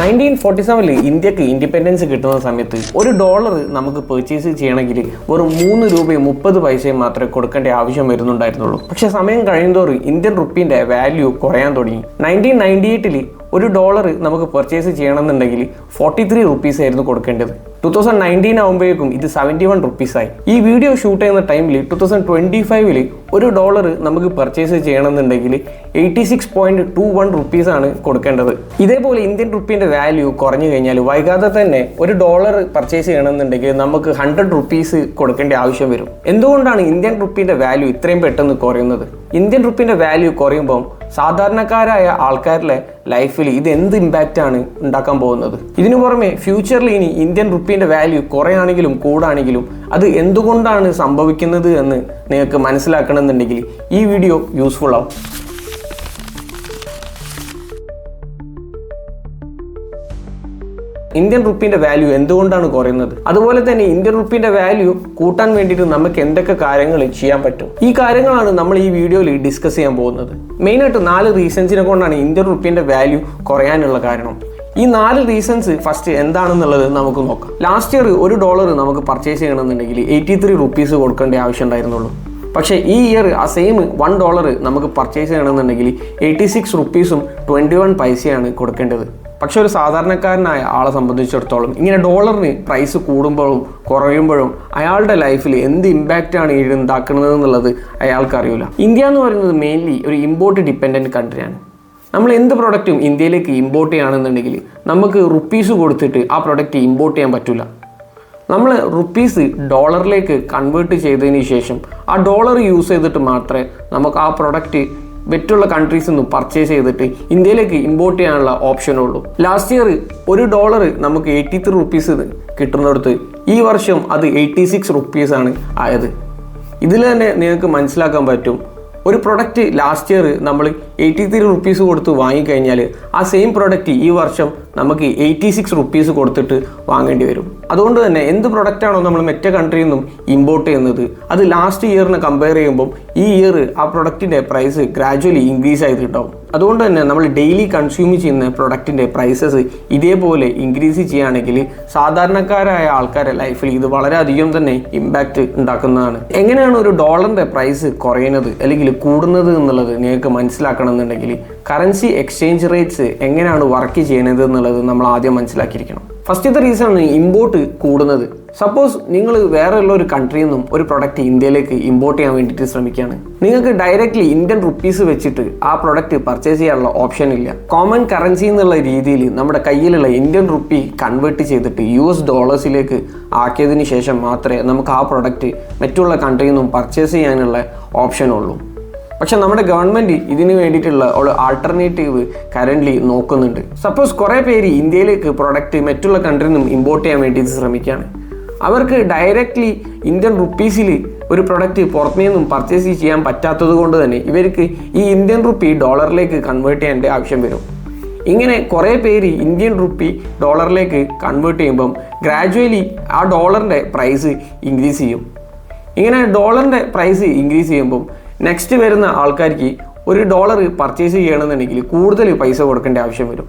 Nineteen forty സെവനിൽ ഇന്ത്യയ്ക്ക് independence കിട്ടുന്ന സമയത്ത് ഒരു ഡോളർ നമുക്ക് പെർച്ചേസ് ചെയ്യണമെങ്കിൽ വെറും മൂന്ന് രൂപയും മുപ്പത് പൈസയും മാത്രമേ കൊടുക്കേണ്ട ആവശ്യം വരുന്നുണ്ടായിരുന്നുള്ളൂ. പക്ഷേ സമയം കഴിയുന്നതോറും ഇന്ത്യൻ റുപ്പീന്റെ വാല്യൂ കുറയാൻ തുടങ്ങി. നയന്റീൻ നയന്റി എയ്റ്റിൽ ഒരു ഡോളർ നമുക്ക് പെർച്ചേസ് ചെയ്യണമെന്നുണ്ടെങ്കിൽ ഫോർട്ടി ത്രീ റുപ്പീസ് ആയിരുന്നു കൊടുക്കേണ്ടത്. ടു തൗസൻഡ് നയന്റീൻ ആകുമ്പോഴേക്കും ഇത് സെവന്റി വൺ റുപ്പീസായി ഈ വീഡിയോ ഷൂട്ട് ചെയ്യുന്ന ടൈമിൽ ടു തൗസൻഡ് ട്വന്റി ഫൈവിൽ ഒരു ഡോളർ നമുക്ക് പർച്ചേസ് ചെയ്യണമെന്നുണ്ടെങ്കിൽ eighty six point two one റുപ്പീസാണ് കൊടുക്കേണ്ടത്. ഇതേപോലെ ഇന്ത്യൻ റുപ്പീന്റെ വാല്യൂ കുറഞ്ഞു കഴിഞ്ഞാൽ വൈകാതെ തന്നെ ഒരു ഡോളർ പർച്ചേസ് ചെയ്യണമെന്നുണ്ടെങ്കിൽ നമുക്ക് ഹൺഡ്രഡ് റുപ്പീസ് കൊടുക്കേണ്ട ആവശ്യം വരും. എന്തുകൊണ്ടാണ് ഇന്ത്യൻ റുപ്പീന്റെ വാല്യൂ ഇത്രയും പെട്ടെന്ന് കുറയുന്നത്? ഇന്ത്യൻ റുപ്പീന്റെ വാല്യൂ കുറയുമ്പം സാധാരണക്കാരായ ആൾക്കാരുടെ ലൈഫിൽ ഇത് എന്ത് ഇമ്പാക്റ്റ് ആണ് ഉണ്ടാക്കാൻ പോകുന്നത്? ഇതിനു പുറമെ ഫ്യൂച്ചറിൽ ഇനി ഇന്ത്യൻ റുപ്പീന്റെ വാല്യൂ കുറയാണെങ്കിലും കൂടാണെങ്കിലും അത് എന്തുകൊണ്ടാണ് സംഭവിക്കുന്നത് എന്ന് നിങ്ങൾക്ക് മനസ്സിലാക്കണമെന്നുണ്ടെങ്കിൽ ഈ വീഡിയോ യൂസ്ഫുൾ ആവും. ഇന്ത്യൻ റുപ്പീന്റെ വാല്യൂ എന്തുകൊണ്ടാണ് കുറയുന്നത്? അതുപോലെ തന്നെ ഇന്ത്യൻ റുപ്പീന്റെ വാല്യൂ കൂട്ടാൻ വേണ്ടിയിട്ട് നമുക്ക് എന്തൊക്കെ കാര്യങ്ങൾ ചെയ്യാൻ പറ്റും? ഈ കാര്യങ്ങളാണ് നമ്മൾ ഈ വീഡിയോയിൽ ഡിസ്കസ് ചെയ്യാൻ പോകുന്നത്. മെയിൻ ആയിട്ട് നാല് റീസൺസിനെ കൊണ്ടാണ് ഇന്ത്യൻ റുപ്പീന്റെ വാല്യൂ കുറയാനുള്ള കാരണം. ഈ നാല് റീസൺസ് ഫസ്റ്റ് എന്താണെന്നുള്ളത് നമുക്ക് നോക്കാം. ലാസ്റ്റ് ഇയർ ഒരു ഡോളർ നമുക്ക് പർച്ചേസ് ചെയ്യണമെന്നുണ്ടെങ്കിൽ എയ്റ്റി ത്രീ റുപ്പീസ് കൊടുക്കേണ്ട ആവശ്യം ഉണ്ടായിരുന്നുള്ളൂ. പക്ഷേ ഈ ഇയർ ആ സെയിം വൺ ഡോളർ നമുക്ക് പർച്ചേസ് ചെയ്യണമെന്നുണ്ടെങ്കിൽ എയ്റ്റി സിക്സ് റുപ്പീസും ട്വന്റി വൺ പൈസയാണ് കൊടുക്കേണ്ടത്. പക്ഷെ ഒരു സാധാരണക്കാരനായ ആളെ സംബന്ധിച്ചിടത്തോളം ഇങ്ങനെ ഡോളറിന് പ്രൈസ് കൂടുമ്പോഴും കുറയുമ്പോഴും അയാളുടെ ലൈഫിൽ എന്ത് ഇമ്പാക്റ്റ് ആണ് ഉണ്ടാക്കുന്നത് എന്നുള്ളത് അയാൾക്ക് അറിയില്ല ഇന്ത്യ എന്ന് പറയുന്നത് മെയിൻലി ഒരു ഇമ്പോർട്ട് ഡിപ്പെൻഡന്റ് കൺട്രിയാണ് നമ്മൾ എന്ത് പ്രൊഡക്റ്റും ഇന്ത്യയിലേക്ക് ഇമ്പോർട്ട് ചെയ്യുകയാണെന്നുണ്ടെങ്കിൽ നമുക്ക് റുപ്പീസ് കൊടുത്തിട്ട് ആ പ്രൊഡക്റ്റ് ഇമ്പോർട്ട് ചെയ്യാൻ പറ്റില്ല നമ്മൾ റുപ്പീസ് ഡോളറിലേക്ക് കൺവേർട്ട് ചെയ്തതിന് ശേഷം ആ ഡോളർ യൂസ് ചെയ്തിട്ട് മാത്രമേ നമുക്ക് ആ പ്രൊഡക്റ്റ് മറ്റുള്ള കൺട്രീസ് നിന്ന് പർച്ചേസ് ചെയ്തിട്ട് ഇന്ത്യയിലേക്ക് ഇമ്പോർട്ട് ചെയ്യാനുള്ള ഓപ്ഷനുള്ളൂ ലാസ്റ്റ് ഇയർ ഒരു ഡോളർ നമുക്ക് എയ്റ്റി ത്രീ റുപ്പീസ് കിട്ടുന്നിടത്ത് ഈ വർഷം അത് എയ്റ്റി സിക്സ് റുപ്പീസാണ് ആയത്. ഇതിൽ തന്നെ നിങ്ങൾക്ക് മനസ്സിലാക്കാൻ പറ്റും ഒരു പ്രൊഡക്റ്റ് ലാസ്റ്റ് ഇയർ നമ്മൾ എയ്റ്റി ത്രീ റുപ്പീസ് കൊടുത്ത് വാങ്ങിക്കഴിഞ്ഞാൽ ആ സെയിം പ്രൊഡക്റ്റ് ഈ വർഷം നമുക്ക് എയ്റ്റി സിക്സ് റുപ്പീസ് കൊടുത്തിട്ട് വാങ്ങേണ്ടി വരും. അതുകൊണ്ട് തന്നെ എന്ത് പ്രൊഡക്റ്റാണോ നമ്മൾ മറ്റേ കൺട്രിയിൽ നിന്നും ഇമ്പോർട്ട് ചെയ്യുന്നത് അത് ലാസ്റ്റ് ഇയറിനെ കമ്പയർ ചെയ്യുമ്പോൾ ഈ ഇയർ ആ പ്രൊഡക്റ്റിന്റെ പ്രൈസ് ഗ്രാജുവലി ഇൻക്രീസ് ആയിട്ടുണ്ടാവും. അതുകൊണ്ട് തന്നെ നമ്മൾ ഡെയിലി കൺസ്യൂം ചെയ്യുന്ന പ്രൊഡക്റ്റിന്റെ പ്രൈസസ് ഇതേപോലെ ഇൻക്രീസ് ചെയ്യുകയാണെങ്കിൽ സാധാരണക്കാരായ ആൾക്കാരുടെ ലൈഫിൽ ഇത് വളരെയധികം തന്നെ ഇമ്പാക്റ്റ് ഉണ്ടാക്കുന്നതാണ് എങ്ങനെയാണ് ഒരു ഡോളറിന്റെ പ്രൈസ് കുറയുന്നത് അല്ലെങ്കിൽ കൂടുന്നത് എന്നുള്ളത് നിങ്ങൾക്ക് മനസ്സിലാക്കണം എന്നുണ്ടെങ്കിൽ കറൻസി എക്സ്ചേഞ്ച് റേറ്റ്സ് എങ്ങനെയാണ് വർക്ക് ചെയ്യുന്നത് നമ്മൾ ആദ്യം മനസ്സിലാക്കിയിരിക്കണം. ഫസ്റ്റത്തെ റീസൺ ആണ് ഇമ്പോർട്ട് കൂടുന്നത്. സപ്പോസ് നിങ്ങൾ വേറെ ഉള്ള ഒരു കൺട്രിയിൽ നിന്നും ഒരു പ്രൊഡക്റ്റ് ഇന്ത്യയിലേക്ക് ഇമ്പോർട്ട് ചെയ്യാൻ വേണ്ടിയിട്ട് ശ്രമിക്കുകയാണ്. നിങ്ങൾക്ക് ഡയറക്റ്റ്ലി ഇന്ത്യൻ റുപ്പീസ് വെച്ചിട്ട് ആ പ്രൊഡക്റ്റ് പർച്ചേസ് ചെയ്യാനുള്ള ഓപ്ഷൻ ഇല്ല. കോമൺ കറൻസി എന്നുള്ള രീതിയിൽ നമ്മുടെ കയ്യിലുള്ള ഇന്ത്യൻ റുപ്പി കൺവേർട്ട് ചെയ്തിട്ട് യു എസ് ഡോളേഴ്സിലേക്ക് ആക്കിയതിന് ശേഷം മാത്രമേ നമുക്ക് ആ പ്രൊഡക്റ്റ് മറ്റുള്ള കൺട്രിയിൽ നിന്നും പർച്ചേസ് ചെയ്യാനുള്ള ഓപ്ഷൻ ഉള്ളൂ. പക്ഷെ നമ്മുടെ ഗവൺമെന്റ് ഇതിന് വേണ്ടിയിട്ടുള്ള ഒരു ആൾട്ടർനേറ്റീവ് കറന്റ്ലി നോക്കുന്നുണ്ട്. സപ്പോസ് കുറേ പേര് ഇന്ത്യയിലേക്ക് പ്രൊഡക്റ്റ് മറ്റുള്ള കൺട്രിയിൽ നിന്നും ഇമ്പോർട്ട് ചെയ്യാൻ വേണ്ടി ശ്രമിക്കുകയാണ്. അവർക്ക് ഡയറക്റ്റ്ലി ഇന്ത്യൻ റുപ്പീസിൽ ഒരു പ്രൊഡക്റ്റ് പുറത്തു നിന്നും പർച്ചേസ് ചെയ്യാൻ പറ്റാത്തത് കൊണ്ട് തന്നെ ഇവർക്ക് ഈ ഇന്ത്യൻ റുപ്പി ഡോളറിലേക്ക് കൺവേർട്ട് ചെയ്യേണ്ട ആവശ്യം വരും. ഇങ്ങനെ കുറേ പേര് ഇന്ത്യൻ റുപ്പി ഡോളറിലേക്ക് കൺവേർട്ട് ചെയ്യുമ്പം ഗ്രാജുവലി ആ ഡോളറിന്റെ പ്രൈസ് ഇൻക്രീസ് ചെയ്യും. ഇങ്ങനെ ഡോളറിന്റെ പ്രൈസ് ഇൻക്രീസ് ചെയ്യുമ്പം നെക്സ്റ്റ് വരുന്ന ആൾക്കാർക്ക് ഒരു ഡോളർ പർച്ചേസ് ചെയ്യണമെന്നുണ്ടെങ്കിൽ കൂടുതൽ പൈസ കൊടുക്കേണ്ട ആവശ്യം വരും.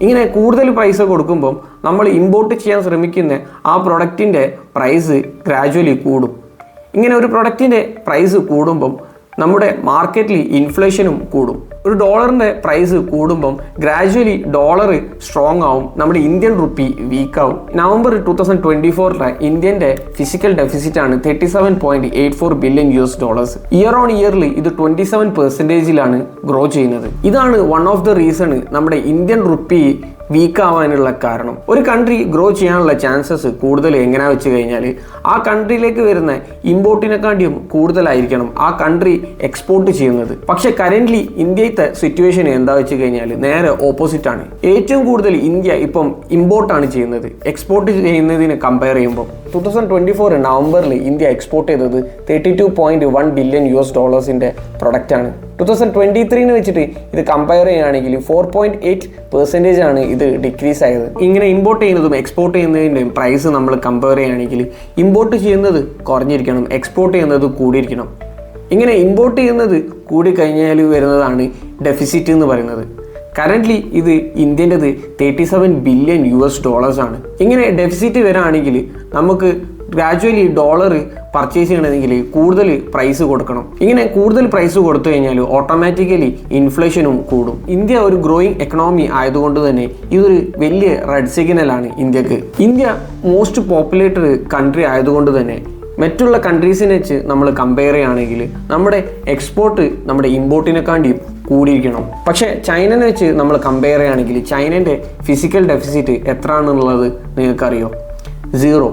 ഇങ്ങനെ കൂടുതൽ പൈസ കൊടുക്കുമ്പം നമ്മൾ ഇമ്പോർട്ട് ചെയ്യാൻ ശ്രമിക്കുന്ന ആ പ്രൊഡക്റ്റിന്റെ പ്രൈസ് ഗ്രാജുവലി കൂടും. ഇങ്ങനെ ഒരു പ്രൊഡക്റ്റിന്റെ പ്രൈസ് കൂടുമ്പം നമ്മുടെ മാർക്കറ്റിൽ ഇൻഫ്ലേഷനും കൂടും. ഒരു ഡോളറിന്റെ പ്രൈസ് കൂടുമ്പം ഗ്രാജുവലി ഡോളർ സ്ട്രോങ് ആവും നമ്മുടെ ഇന്ത്യൻ റുപ്പി വീക്ക് ആവും. നവംബർ ടു തൗസൻഡ് ട്വന്റി ഫോറിലെ ഇന്ത്യന്റെ ഫിസിക്കൽ ഡെഫിസിറ്റ് ആണ് thirty seven point eight four billion U S dollars year on ഇയറിൽ ഇത് ട്വന്റി സെവൻ പെർസെന്റേജിലാണ് ഗ്രോ ചെയ്യുന്നത്. ഇതാണ് വൺ ഓഫ് ദ റീസൺ നമ്മുടെ ഇന്ത്യൻ റുപ്പി വീക്ക് ആവാനുള്ള കാരണം. ഒരു കൺട്രി ഗ്രോ ചെയ്യാനുള്ള ചാൻസസ് കൂടുതൽ എങ്ങനെ വെച്ച് കഴിഞ്ഞാൽ ആ കൺട്രിയിലേക്ക് വരുന്ന ഇമ്പോർട്ടിനെക്കാണ്ടിയും കൂടുതലായിരിക്കണം ആ കൺട്രി എക്സ്പോർട്ട് ചെയ്യുന്നത്. പക്ഷെ കറന്റ്ലി ഇന്ത്യത്തെ സിറ്റുവേഷൻ എന്താ വെച്ച് കഴിഞ്ഞാൽ നേരെ ഓപ്പോസിറ്റ് ആണ്. ഏറ്റവും കൂടുതൽ ഇന്ത്യ ഇപ്പം ഇമ്പോർട്ടാണ് ചെയ്യുന്നത്. എക്സ്പോർട്ട് ചെയ്യുന്നതിന് കമ്പയർ ചെയ്യുമ്പോൾ ടൂ തൗസൻഡ് ട്വന്റി ഫോർ നവംബറിൽ ഇന്ത്യ എക്സ്പോർട്ട് ചെയ്തത് thirty two one billion U S ഡോളേഴ്സിന്റെ പ്രൊഡക്റ്റാണ് ടു തൗസൻഡ് ട്വന്റി ത്രീന്ന് വെച്ചിട്ട് ഇത് കമ്പയർ ചെയ്യുകയാണെങ്കിൽ ഫോർ പോയിന്റ് എയ്റ്റ് പെർസെന്റേജ് ആണ് ഇത് ഡിക്രീസ് ആയത്. ഇങ്ങനെ ഇമ്പോർട്ട് ചെയ്യുന്നതും എക്സ്പോർട്ട് ചെയ്യുന്നതിന്റെയും പ്രൈസ് നമ്മൾ കമ്പയർ ചെയ്യുകയാണെങ്കിൽ ഇമ്പോർട്ട് ചെയ്യുന്നത് കുറഞ്ഞിരിക്കണം എക്സ്പോർട്ട് ചെയ്യുന്നത് കൂടിയിരിക്കണം. ഇങ്ങനെ ഇമ്പോർട്ട് ചെയ്യുന്നത് കൂടി കഴിഞ്ഞാൽ വരുന്നതാണ് ഡെഫിസിറ്റ് എന്ന് പറയുന്നത്. കറന്റ്ലി ഇത് ഇന്ത്യന്റെത് thirty seven billion U S dollars ആണ്. ഇങ്ങനെ ഡെഫിസിറ്റ് വരാണെങ്കിൽ നമുക്ക് ഗ്രാജുവലി ഡോളർ പർച്ചേസ് ചെയ്യണമെങ്കിൽ കൂടുതൽ പ്രൈസ് കൊടുക്കണം. ഇങ്ങനെ കൂടുതൽ പ്രൈസ് കൊടുത്തു കഴിഞ്ഞാൽ ഓട്ടോമാറ്റിക്കലി ഇൻഫ്ലേഷനും കൂടും. ഇന്ത്യ ഒരു ഗ്രോയിങ് എക്കണോമി ആയതുകൊണ്ട് തന്നെ ഇതൊരു വലിയ റെഡ് സിഗ്നലാണ് ഇന്ത്യയ്ക്ക്. ഇന്ത്യ മോസ്റ്റ് പോപ്പുലേറ്റഡ് കൺട്രി ആയതുകൊണ്ട് തന്നെ മറ്റുള്ള കൺട്രീസിനെ വെച്ച് നമ്മൾ കമ്പയർ ചെയ്യുകയാണെങ്കിൽ നമ്മുടെ എക്സ്പോർട്ട് നമ്മുടെ ഇമ്പോർട്ടിനെക്കാണ്ടിയും കൂടിയിരിക്കണം. പക്ഷേ ചൈനനെ വെച്ച് നമ്മൾ കമ്പയർ ചെയ്യുകയാണെങ്കിൽ ചൈനന്റെ ഫിസിക്കൽ ഡെഫിസിറ്റ് എത്രയാണെന്നുള്ളത് നിങ്ങൾക്കറിയോ? സീറോ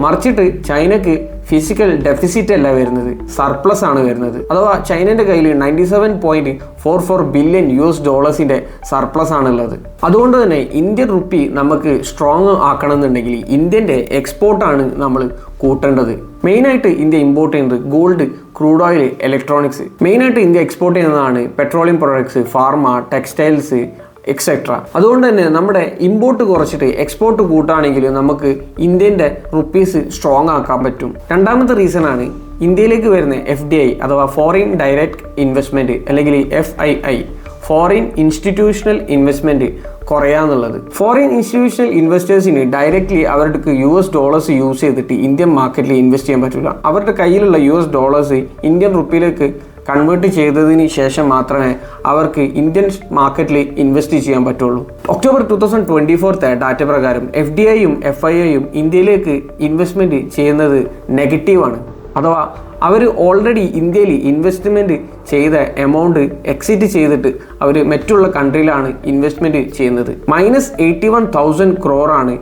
മറിച്ചിട്ട് ചൈനക്ക് ഫിസിക്കൽ ഡെഫിസിറ്റ് അല്ല വരുന്നത്. സർപ്ലസ് ആണ് വരുന്നത്. അഥവാ ചൈനയുടെ കയ്യിൽ ninety seven point four four billion U S ഡോളേഴ്സിന്റെ surplus ആണുള്ളത്. അതുകൊണ്ട് തന്നെ ഇന്ത്യൻ റുപ്പി നമുക്ക് സ്ട്രോങ് ആക്കണം എന്നുണ്ടെങ്കിൽ ഇന്ത്യന്റെ എക്സ്പോർട്ടാണ് നമ്മൾ കൂട്ടേണ്ടത്. മെയിനായിട്ട് ഇന്ത്യ ഇമ്പോർട്ട് ചെയ്യുന്നത് ഗോൾഡ് ക്രൂഡ് ഓയിൽ ഇലക്ട്രോണിക്സ് മെയിനായിട്ട് ഇന്ത്യ എക്സ്പോർട്ട് ചെയ്യുന്നതാണ് petroleum products pharma textiles etcetera അതുകൊണ്ട് തന്നെ നമ്മുടെ ഇമ്പോർട്ട് കുറച്ചിട്ട് എക്സ്പോർട്ട് കൂട്ടുകയാണെങ്കിൽ നമുക്ക് ഇന്ത്യന്റെ റുപ്പീസ് സ്ട്രോങ് ആക്കാൻ പറ്റും. രണ്ടാമത്തെ റീസൺ ആണ് ഇന്ത്യയിലേക്ക് വരുന്ന എഫ് ഡി ഐ അഥവാ ഫോറിൻ ഡയറക്റ്റ് ഇൻവെസ്റ്റ്മെന്റ് അല്ലെങ്കിൽ F I I foreign institutional investment കുറയാന്നുള്ളത് foreign institutional ഇൻവെസ്റ്റേഴ്സിന് ഡയറക്റ്റ്ലി അവർക്ക് യു എസ് ഡോളേഴ്സ് യൂസ് ചെയ്തിട്ട് ഇന്ത്യൻ മാർക്കറ്റിൽ ഇൻവെസ്റ്റ് ചെയ്യാൻ പറ്റില്ല അവരുടെ കയ്യിലുള്ള യു എസ് ഡോളേഴ്സ് ഇന്ത്യൻ റുപ്പിയിലേക്ക് കൺവേർട്ട് ചെയ്തതിന് ശേഷം മാത്രമേ അവർക്ക് ഇന്ത്യൻ മാർക്കറ്റിൽ ഇൻവെസ്റ്റ് ചെയ്യാൻ പറ്റുള്ളൂ. October two thousand twenty fourth data പ്രകാരം എഫ് ഡി ഐയും എഫ് ഐ ഐയും ഇന്ത്യയിലേക്ക് ഇൻവെസ്റ്റ്മെന്റ് ചെയ്യുന്നത് നെഗറ്റീവാണ് അഥവാ അവർ ഓൾറെഡി ഇന്ത്യയിൽ ഇൻവെസ്റ്റ്മെന്റ് ചെയ്ത എമൗണ്ട് എക്സിറ്റ് ചെയ്തിട്ട് അവർ മറ്റുള്ള കൺട്രിയിലാണ് ഇൻവെസ്റ്റ്മെന്റ് ചെയ്യുന്നത്. മൈനസ് എയ്റ്റി വൺ തൗസൻഡ് ക്രോറാണ്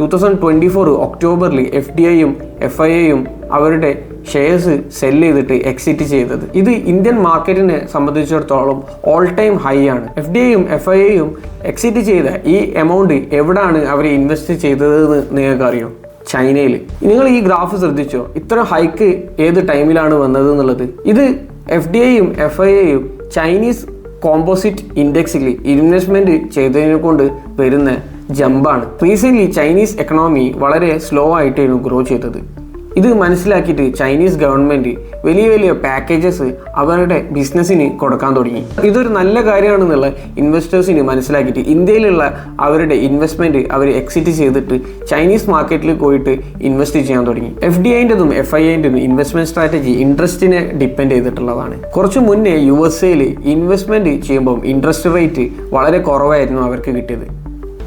ടു തൗസൻഡ് ട്വന്റി ഫോർ ഒക്ടോബറിൽ എഫ് ഡി ഐയും എഫ് ഐ ഐയും അവരുടെ ഷെയർസ് സെൽ ചെയ്തിട്ട് എക്സിറ്റ് ചെയ്തത്. ഇത് ഇന്ത്യൻ മാർക്കറ്റിനെ സംബന്ധിച്ചിടത്തോളം ഓൾ ടൈം ഹൈ ആണ് എഫ് ഡി ഐയും എഫ് ഐ ഐയും എക്സിറ്റ് ചെയ്ത ഈ എമൗണ്ട് എവിടാണ് അവർ ഇൻവെസ്റ്റ് ചെയ്തതെന്ന് നിങ്ങൾക്ക് അറിയോ ചൈനയിൽ നിങ്ങൾ ഈ ഗ്രാഫ് ശ്രദ്ധിച്ചോ? ഇത്ര ഹൈക്ക് ഏത് ടൈമിലാണ് വന്നത് എന്നുള്ളത് ഇത് എഫ് ഡി ഐയും എഫ് ഐ ഐയും ചൈനീസ് കോമ്പോസിറ്റ് ഇൻഡെക്സിൽ ഇൻവെസ്റ്റ്മെന്റ് ചെയ്തതിനെ കൊണ്ട് വരുന്ന ജമ്പാണ് റീസെന്റ്ലി ചൈനീസ് എക്കണോമി വളരെ സ്ലോ ആയിട്ടായിരുന്നു ഗ്രോ ചെയ്തത്. ഇത് മനസ്സിലാക്കിയിട്ട് ചൈനീസ് ഗവൺമെന്റ് വലിയ വലിയ പാക്കേജസ് അവരുടെ ബിസിനസ്സിന് കൊടുക്കാൻ തുടങ്ങി. ഇതൊരു നല്ല കാര്യമാണെന്നുള്ള ഇൻവെസ്റ്റേഴ്സിന് മനസ്സിലാക്കിയിട്ട് ഇന്ത്യയിലുള്ള അവരുടെ ഇൻവെസ്റ്റ്മെന്റ് അവർ എക്സിറ്റ് ചെയ്തിട്ട് ചൈനീസ് മാർക്കറ്റിൽ പോയിട്ട് ഇൻവെസ്റ്റ് ചെയ്യാൻ തുടങ്ങി. എഫ് ഡി ഐന്റെതും എഫ് ഐ ഐന്റെതും ഇൻവെസ്റ്റ്മെന്റ് സ്ട്രാറ്റജി ഇൻട്രസ്റ്റിനെ ഡിപ്പെൻഡ് ചെയ്തിട്ടുള്ളതാണ്. കുറച്ച് മുന്നേ യു എസ് എയിൽ ഇൻവെസ്റ്റ്മെന്റ് ചെയ്യുമ്പം ഇൻട്രസ്റ്റ് റേറ്റ് വളരെ കുറവായിരുന്നു അവർക്ക് കിട്ടിയത്.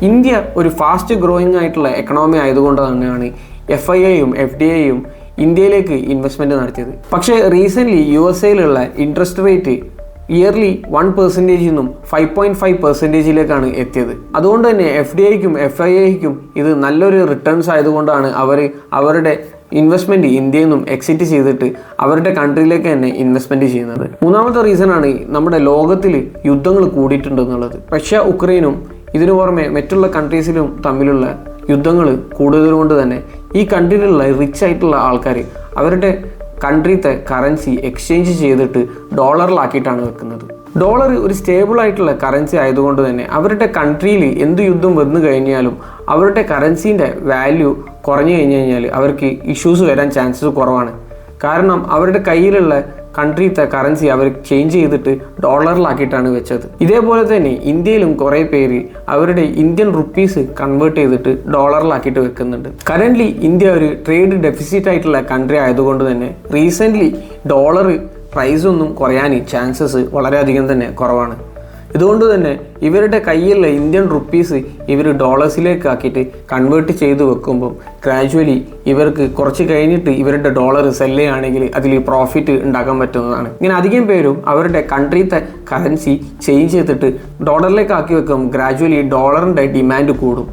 ഇന്ത്യ ഒരു ഫാസ്റ്റ് ഗ്രോയിങ് ആയിട്ടുള്ള എക്കണോമി ആയതുകൊണ്ട് തന്നെയാണ് എഫ് ഐ ഐയും എഫ് ഡി ഐയും ഇന്ത്യയിലേക്ക് ഇൻവെസ്റ്റ്മെന്റ് നടത്തിയത്. പക്ഷേ റീസെന്റ്ലി യു എസ് എയിലുള്ള ഇൻട്രസ്റ്റ് റേറ്റ് ഇയർലി വൺ പെർസെന്റേജിൽ നിന്നും ഫൈവ് പോയിന്റ് ഫൈവ് പെർസെന്റേജിലേക്കാണ് എത്തിയത്. അതുകൊണ്ട് തന്നെ എഫ് ഡി ഐക്കും എഫ് ഐ ഐക്കും ഇത് നല്ലൊരു റിട്ടേൺസ് ആയതുകൊണ്ടാണ് അവർ അവരുടെ ഇൻവെസ്റ്റ്മെന്റ് ഇന്ത്യയിൽ നിന്നും എക്സിറ്റ് ചെയ്തിട്ട് അവരുടെ കൺട്രിയിലേക്ക് തന്നെ ഇൻവെസ്റ്റ്മെന്റ് ചെയ്യുന്നത്. മൂന്നാമത്തെ റീസൺ ആണ് നമ്മുടെ ലോകത്തിൽ യുദ്ധങ്ങൾ കൂടിയിട്ടുണ്ട് എന്നുള്ളത് റഷ്യ ഉക്രൈനും ഇതിനു പുറമെ മറ്റുള്ള കൺട്രീസിലും തമ്മിലുള്ള യുദ്ധങ്ങൾ കൂടുതൽ കൊണ്ട് തന്നെ ഈ കൺട്രിയിലുള്ള റിച്ച് ആയിട്ടുള്ള ആൾക്കാർ അവരുടെ കൺട്രിത്തെ കറൻസി എക്സ്ചേഞ്ച് ചെയ്തിട്ട് ഡോളറിലാക്കിയിട്ടാണ് വെക്കുന്നത്. ഡോളർ ഒരു സ്റ്റേബിൾ ആയിട്ടുള്ള കറൻസി ആയതുകൊണ്ട് തന്നെ അവരുടെ കൺട്രിയിൽ എന്ത് യുദ്ധം വന്നു കഴിഞ്ഞാലും അവരുടെ കറൻസീന്റെ വാല്യൂ കുറഞ്ഞു കഴിഞ്ഞു കഴിഞ്ഞാൽ അവർക്ക് ഇഷ്യൂസ് വരാൻ ചാൻസസ് കുറവാണ്. കാരണം അവരുടെ കയ്യിലുള്ള കൺട്രിത്തെ കറൻസി അവർ ചേഞ്ച് ചെയ്തിട്ട് ഡോളറിലാക്കിയിട്ടാണ് വെച്ചത്. ഇതേപോലെ തന്നെ ഇന്ത്യയിലും കുറേ പേര് അവരുടെ ഇന്ത്യൻ റുപ്പീസ് കൺവേർട്ട് ചെയ്തിട്ട് ഡോളറിലാക്കിയിട്ട് വെക്കുന്നുണ്ട്. കറന്റ്ലി ഇന്ത്യ ഒരു ട്രേഡ് ഡെഫിസിറ്റ് ആയിട്ടുള്ള കൺട്രി ആയതുകൊണ്ട് തന്നെ റീസെന്റ്ലി ഡോളർ പ്രൈസൊന്നും കുറയാൻ ചാൻസസ് വളരെയധികം തന്നെ കുറവാണ്. ഇതുകൊണ്ട് തന്നെ ഇവരുടെ കയ്യിലുള്ള ഇന്ത്യൻ റുപ്പീസ് ഇവർ ഡോളേഴ്സിലേക്ക് ആക്കിയിട്ട് കൺവേർട്ട് ചെയ്ത് വെക്കുമ്പം ഗ്രാജുവലി ഇവർക്ക് കുറച്ച് കഴിഞ്ഞിട്ട് ഇവരുടെ ഡോളർ സെല്ല് ചെയ്യുകയാണെങ്കിൽ അതിൽ പ്രോഫിറ്റ് ഉണ്ടാക്കാൻ പറ്റുന്നതാണ്. ഇങ്ങനെ അധികം പേരും അവരുടെ കൺട്രിത്തെ കറൻസി ചേഞ്ച് ചെയ്തിട്ട് ഡോളറിലേക്ക് ആക്കി വെക്കും ഗ്രാജുവലി ഡോളറിന്റെ ഡിമാൻഡ് കൂടും.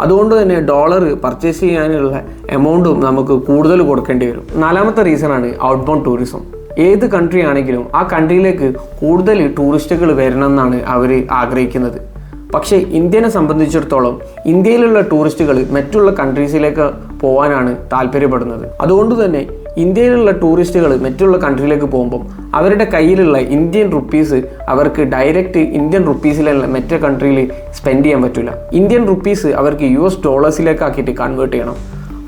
അതുകൊണ്ട് തന്നെ ഡോളർ പർച്ചേസ് ചെയ്യാനുള്ള എമൗണ്ടും നമുക്ക് കൂടുതൽ കൊടുക്കേണ്ടി വരും. നാലാമത്തെ റീസണാണ് ഔട്ട് ബൗണ്ട് ടൂറിസം ഏത് കൺട്രി ആണെങ്കിലും ആ കൺട്രിയിലേക്ക് കൂടുതൽ ടൂറിസ്റ്റുകൾ വരണം എന്നാണ് അവർ ആഗ്രഹിക്കുന്നത്. പക്ഷേ ഇന്ത്യനെ സംബന്ധിച്ചിടത്തോളം ഇന്ത്യയിലുള്ള ടൂറിസ്റ്റുകൾ മറ്റുള്ള കൺട്രീസിലേക്ക് പോകാനാണ് താല്പര്യപ്പെടുന്നത്. അതുകൊണ്ട് തന്നെ ഇന്ത്യയിലുള്ള ടൂറിസ്റ്റുകൾ മറ്റുള്ള കൺട്രിയിലേക്ക് പോകുമ്പം അവരുടെ കയ്യിലുള്ള ഇന്ത്യൻ റുപ്പീസ് അവർക്ക് ഡയറക്റ്റ് ഇന്ത്യൻ റുപ്പീസിലുള്ള മറ്റേ കൺട്രിയിൽ സ്പെൻഡ് ചെയ്യാൻ പറ്റില്ല ഇന്ത്യൻ റുപ്പീസ് അവർക്ക് യു എസ് ഡോളേഴ്സിലേക്കാക്കിയിട്ട് കൺവേർട്ട് ചെയ്യണം.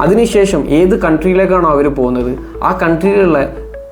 അതിനുശേഷം ഏത് കൺട്രിയിലേക്കാണോ അവർ പോകുന്നത് ആ കൺട്രിയിലുള്ള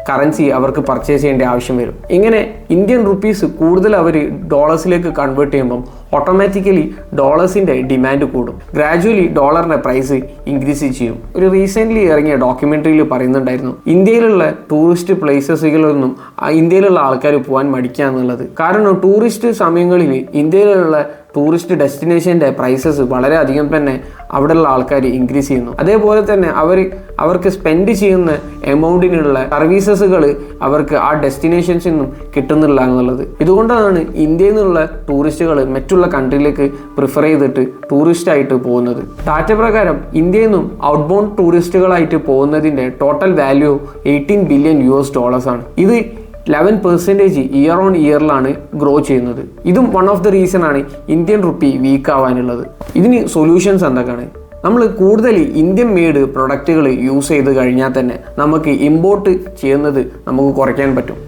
കറൻസി അവർക്ക് പർച്ചേസ് ചെയ്യേണ്ട ആവശ്യം വരും. ഇങ്ങനെ ഇന്ത്യൻ റുപ്പീസ് കൂടുതൽ അവർ ഡോളേഴ്സിലേക്ക് കൺവേർട്ട് ചെയ്യുമ്പം ഓട്ടോമാറ്റിക്കലി ഡോളേഴ്സിന്റെ ഡിമാൻഡ് കൂടും. ഗ്രാജുവലി ഡോളറിന്റെ പ്രൈസ് ഇൻക്രീസ് ചെയ്യും. ഒരു റീസെന്റ്ലി ഇറങ്ങിയ ഡോക്യുമെന്ററിയിൽ പറയുന്നുണ്ടായിരുന്നു ഇന്ത്യയിലുള്ള ടൂറിസ്റ്റ് പ്ലേസസുകളൊന്നും ഇന്ത്യയിലുള്ള ആൾക്കാർ പോകാൻ മടിക്കുക എന്നുള്ളത് കാരണം ടൂറിസ്റ്റ് സമയങ്ങളിൽ ഇന്ത്യയിലുള്ള ടൂറിസ്റ്റ് ഡെസ്റ്റിനേഷന്റെ പ്രൈസസ് വളരെയധികം തന്നെ അവിടെയുള്ള ആൾക്കാർ ഇൻക്രീസ് ചെയ്യുന്നു. അതേപോലെ തന്നെ അവർ അവർക്ക് സ്പെൻഡ് ചെയ്യുന്ന എമൗണ്ടിനുള്ള സർവീസസുകൾ അവർക്ക് ആ ഡെസ്റ്റിനേഷൻസിൽ നിന്നും കിട്ടുന്നില്ല എന്നുള്ളത്. ഇതുകൊണ്ടാണ് ഇന്ത്യയിൽ നിന്നുള്ള ടൂറിസ്റ്റുകൾ മറ്റുള്ള കൺട്രിയിലേക്ക് പ്രിഫർ ചെയ്തിട്ട് ടൂറിസ്റ്റ് ആയിട്ട് പോകുന്നത്. ഡാറ്റ പ്രകാരം ഇന്ത്യയിൽ നിന്നും ഔട്ട് ബൗണ്ട് ടൂറിസ്റ്റുകളായിട്ട് പോകുന്നതിന്റെ total value eighteen billion U S ഡോളേഴ്സാണ് ഇത് ലെവൻ പെർസെന്റേജ് ഇയർ ഓൺ ഇയറിലാണ് ഗ്രോ ചെയ്യുന്നത്. ഇതും വൺ ഓഫ് ദ റീസൺ ആണ് ഇന്ത്യൻ റുപ്പി വീക്ക് ആവാനുള്ളത്. ഇതിന് സൊല്യൂഷൻസ് എന്തൊക്കെയാണ്? നമ്മൾ കൂടുതൽ ഇന്ത്യൻ മെയ്ഡ് പ്രൊഡക്റ്റുകൾ യൂസ് ചെയ്ത് കഴിഞ്ഞാൽ തന്നെ നമുക്ക് ഇമ്പോർട്ട് ചെയ്യുന്നത് നമുക്ക് കുറയ്ക്കാൻ പറ്റും.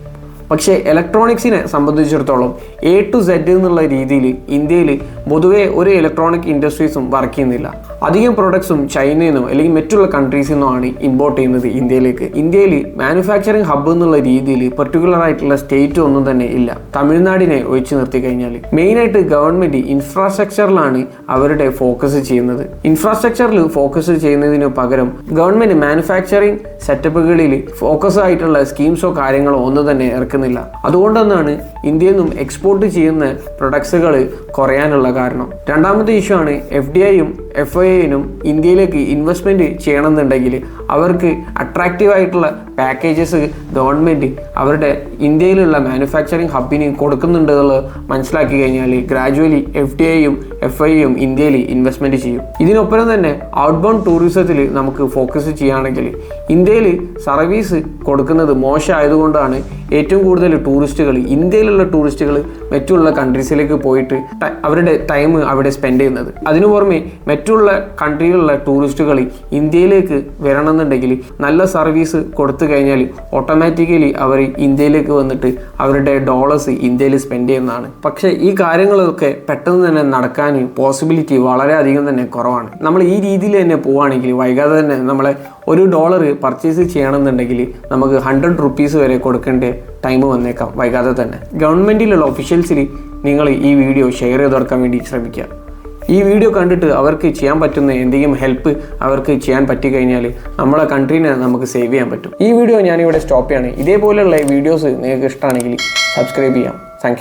പക്ഷേ ഇലക്ട്രോണിക്സിനെ സംബന്ധിച്ചിടത്തോളം എ ടു സെഡ് എന്നുള്ള രീതിയിൽ ഇന്ത്യയിൽ പൊതുവേ ഒരു ഇലക്ട്രോണിക് ഇൻഡസ്ട്രീസും വർക്ക് ചെയ്യുന്നില്ല. അധികം പ്രൊഡക്ട്സും ചൈനയിൽ നിന്നും അല്ലെങ്കിൽ മറ്റുള്ള കൺട്രീസിൽ നിന്നുമാണ് ഇമ്പോർട്ട് ചെയ്യുന്നത് ഇന്ത്യയിലേക്ക്. ഇന്ത്യയിൽ മാനുഫാക്ചറിങ് ഹബ്ബ് എന്നുള്ള രീതിയിൽ പെർട്ടിക്കുലർ ആയിട്ടുള്ള സ്റ്റേറ്റ് ഒന്നും തന്നെ ഇല്ല. തമിഴ്നാടിനെ ഒഴിച്ചു നിർത്തി കഴിഞ്ഞാൽ മെയിനായിട്ട് ഗവൺമെന്റ് ഇൻഫ്രാസ്ട്രക്ചറിലാണ് അവരുടെ ഫോക്കസ് ചെയ്യുന്നത്. ഇൻഫ്രാസ്ട്രക്ചറിൽ ഫോക്കസ് ചെയ്യുന്നതിന് പകരം ഗവൺമെന്റ് മാനുഫാക്ചറിങ് സെറ്റപ്പുകളിൽ ഫോക്കസ് ആയിട്ടുള്ള സ്കീംസോ കാര്യങ്ങളോ ഒന്നും തന്നെ ഇറക്കുന്നില്ല അതുകൊണ്ടെന്നാണ് ഇന്ത്യയിൽ നിന്നും എക്സ്പോർട്ട് ചെയ്യുന്ന പ്രൊഡക്ട്സുകൾ കുറയാനുള്ള കാരണം. രണ്ടാമത്തെ ഇഷ്യൂ ആണ് എഫ് ഡി ഐയും എഫ് ഐ ഐനും ഇന്ത്യയിലേക്ക് ഇൻവെസ്റ്റ്മെന്റ് ചെയ്യണമെന്നുണ്ടെങ്കിൽ അവർക്ക് അട്രാക്റ്റീവ് ആയിട്ടുള്ള പാക്കേജസ് ഗവൺമെന്റ് അവരുടെ ഇന്ത്യയിലുള്ള മാനുഫാക്ചറിങ് ഹബിന് കൊടുക്കുന്നുണ്ട് എന്നുള്ളത് മനസ്സിലാക്കി കഴിഞ്ഞാൽ ഗ്രാജുവലി എഫ് ഡി ഐയും എഫ് ഐ യും ഇന്ത്യയിൽ ഇൻവെസ്റ്റ്മെന്റ് ചെയ്യും. ഇതിനൊപ്പം തന്നെ ഔട്ട് ബൗണ്ട് ടൂറിസത്തിൽ നമുക്ക് ഫോക്കസ് ചെയ്യുകയാണെങ്കിൽ ഇന്ത്യയിൽ സർവീസ് കൊടുക്കുന്നത് മോശമായതുകൊണ്ടാണ് ഏറ്റവും കൂടുതൽ ടൂറിസ്റ്റുകൾ ഇന്ത്യയിലുള്ള ടൂറിസ്റ്റുകൾ മറ്റുള്ള കൺട്രീസിലേക്ക് പോയിട്ട് അവരുടെ ടൈം അവിടെ സ്പെൻഡ് ചെയ്യുന്നത്. അതിനു പുറമെ മറ്റുള്ള കൺട്രികളിലുള്ള ടൂറിസ്റ്റുകൾ ഇന്ത്യയിലേക്ക് വരണമെന്നുണ്ടെങ്കിൽ നല്ല സർവീസ് കൊടുത്തു കഴിഞ്ഞാൽ ഓട്ടോമാറ്റിക്കലി അവർ ഇന്ത്യയിലേക്ക് വന്നിട്ട് അവരുടെ ഡോളേഴ്സ് ഇന്ത്യയിൽ സ്പെൻഡ് ചെയ്യുന്നതാണ്. പക്ഷേ ഈ കാര്യങ്ങളൊക്കെ പെട്ടെന്ന് തന്നെ നടക്കാൻ പോസിബിലിറ്റി വളരെയധികം തന്നെ കുറവാണ്. നമ്മൾ ഈ രീതിയിൽ തന്നെ പോവുകയാണെങ്കിൽ വൈകാതെ തന്നെ നമ്മളെ ഒരു ഡോളർ പർച്ചേസ് ചെയ്യണമെന്നുണ്ടെങ്കിൽ നമുക്ക് ഹൺഡ്രഡ് റുപ്പീസ് വരെ കൊടുക്കേണ്ട ടൈം വന്നേക്കാം വൈകാതെ തന്നെ. ഗവൺമെന്റിലുള്ള ഒഫീഷ്യൽസിൽ നിങ്ങൾ ഈ വീഡിയോ ഷെയർ ചെയ്ത് കൊടുക്കാൻ വേണ്ടി ശ്രമിക്കുക. ഈ വീഡിയോ കണ്ടിട്ട് അവർക്ക് ചെയ്യാൻ പറ്റുന്ന എന്തെങ്കിലും ഹെൽപ്പ് അവർക്ക് ചെയ്യാൻ പറ്റിക്കഴിഞ്ഞാൽ നമ്മളെ കൺട്രീനെ നമുക്ക് സേവ് ചെയ്യാൻ പറ്റും. ഈ വീഡിയോ ഞാനിവിടെ സ്റ്റോപ്പ് ചെയ്യാണ്. ഇതേപോലെയുള്ള വീഡിയോസ് നിങ്ങൾക്ക് ഇഷ്ടമാണെങ്കിൽ സബ്സ്ക്രൈബ് ചെയ്യാം. താങ്ക്